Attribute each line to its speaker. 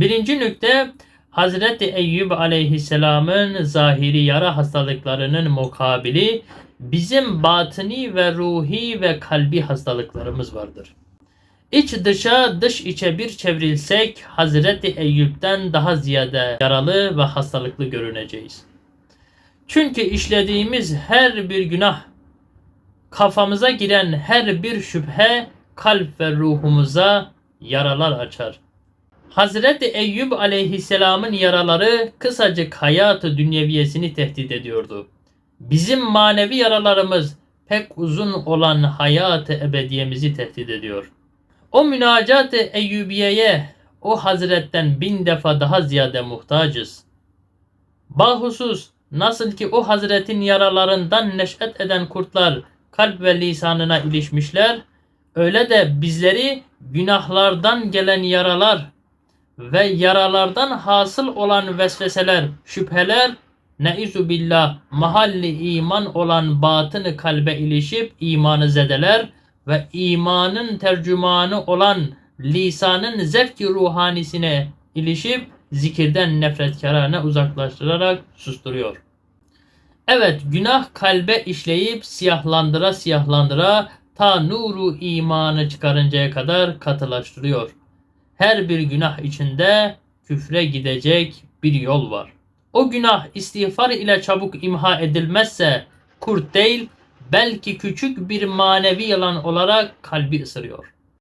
Speaker 1: Birinci nükte Hazreti Eyyub aleyhisselamın zahiri yara hastalıklarının mukabili bizim batini ve ruhi ve kalbi hastalıklarımız vardır. İç dışa dış içe bir çevrilsek Hazreti Eyyub'den daha ziyade yaralı ve hastalıklı görüneceğiz. Çünkü işlediğimiz her bir günah, kafamıza giren her bir şüphe kalp ve ruhumuza yaralar açar. Hazreti Eyyub aleyhisselamın yaraları kısacık hayatı dünyeviyesini tehdit ediyordu. Bizim manevi yaralarımız pek uzun olan hayatı ebediyemizi tehdit ediyor. O münacat-ı Eyyubiye'ye o hazretten bin defa daha ziyade muhtacız. Bahusus nasıl ki o hazretin yaralarından neş'et eden kurtlar kalp ve lisanına ilişmişler, öyle de bizleri günahlardan gelen yaralar ve yaralardan hasıl olan vesveseler, şüpheler, neizu billah mahalli iman olan batını kalbe ilişip imanı zedeler ve imanın tercümanı olan lisanın zevki ruhanisine ilişip zikirden nefretkarane uzaklaştırarak susturuyor. Evet günah kalbe işleyip siyahlandıra siyahlandıra ta nuru imanı çıkarıncaya kadar katılaştırıyor. Her bir günah içinde küfre gidecek bir yol var. O günah istiğfar ile çabuk imha edilmezse kurt değil belki küçük bir manevi yalan olarak kalbi ısırıyor.